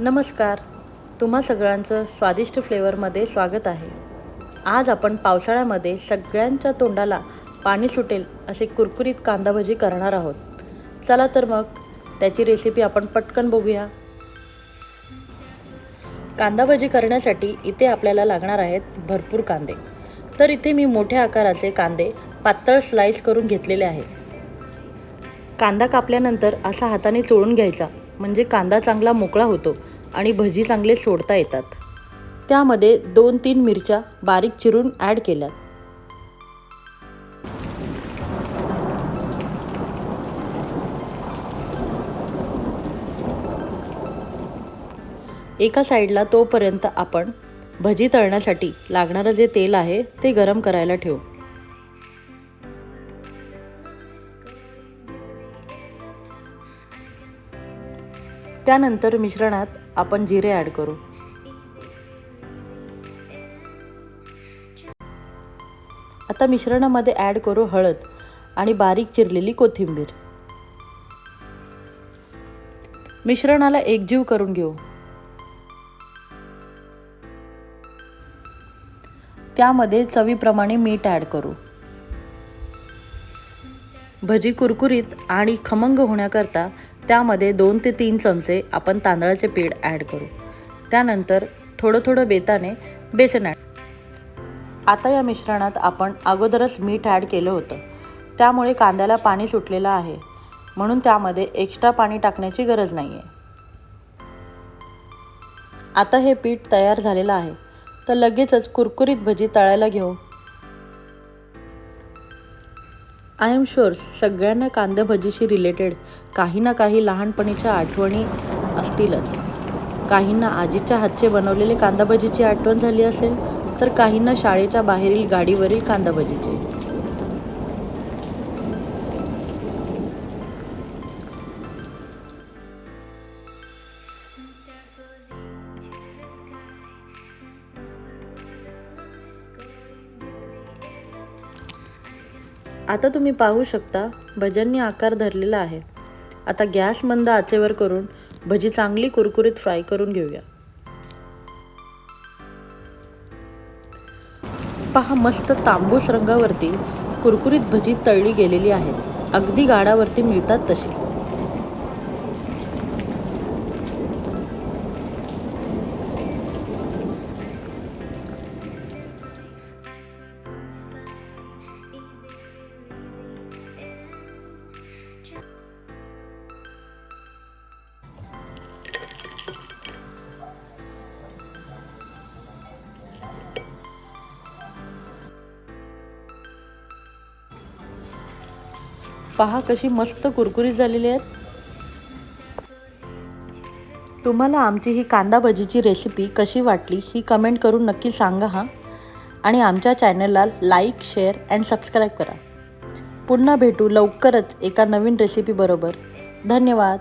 नमस्कार. तुम्हा सगळ्यांचं स्वादिष्ट फ्लेवरमध्ये स्वागत आहे. आज आपण पावसाळ्यामध्ये सगळ्यांच्या तोंडाला पाणी सुटेल असे कुरकुरीत कांदा भजी करणार आहोत. चला तर मग त्याची रेसिपी आपण पटकन बघूया. कांदा भजी करण्यासाठी इथे आपल्याला लागणार आहेत भरपूर कांदे. तर इथे मी मोठ्या आकाराचे कांदे पातळ स्लाईस करून घेतलेले आहे. कांदा कापल्यानंतर असा हाताने चोळून घ्यायचा. म्हणजे कांदा चांगला मोकळा होतो आणि भजी चांगले सोडता येतात. त्यामध्ये दोन तीन मिरच्या बारीक चिरून ॲड केल्यात एका साईडला तोपर्यंत आपण भजी तळण्यासाठी लागणारं जे तेल आहे ते गरम करायला ठेवू. त्यानंतर मिश्रणात आपण जिरे ॲड करू. आता मिश्रणामध्ये ॲड करू हळद आणि बारीक चिरलेली कोथिंबीर. मिश्रणाला एकजीव करून घेऊ. त्यामध्ये चवीप्रमाणे मीठ ॲड करू. भजी कुरकुरीत आणि खमंग होण्याकरता त्यामध्ये दोन ते तीन चमचे आपण तांदळाचे पीठ ॲड करू. त्यानंतर थोडं थोडं बेताने बेसन ॲड आता या मिश्रणात आपण अगोदरच मीठ ॲड केलं होतं. त्यामुळे कांद्याला पाणी सुटलेलं आहे. म्हणून त्यामध्ये एक्स्ट्रा पाणी टाकण्याची गरज नाही आहे आता हे पीठ तयार झालेलं आहे. तर लगेचच कुरकुरीत भजी तळायला घेऊ. आय एम शुअर सगळ्यांना कांदा भजीशी रिलेटेड काही ना काही लहानपणीच्या आठवणी असतीलच. काहींना आजीच्या हातचे बनवलेले कांदा भजीची आठवण झाली असेल तर काहींना शाळेच्या बाहेरील गाडीवरील कांदा भजीची. आता तुम्ही पाहू शकता भज्यांनी आकार धरलेला आहे. आता गॅस मंद आचेवर करून भजी चांगली कुरकुरीत फ्राय करून घेऊया. पहा मस्त तांबूस रंगावरती कुरकुरीत भजी तळली गेलेली आहेत. अगदी गाडावरती मिळतात तशी. पहा कशी मस्त कुरकुरीत झालेली आहेत. तुम्हाला आमची ही कांदा भजीची रेसिपी कशी वाटली ही कमेंट करून नक्की सांगा हां. आणि आमच्या चॅनलला लाईक शेअर अँड सबस्क्राईब करा. पुन्हा भेटू लवकरच एका नवीन रेसिपीबरोबर धन्यवाद.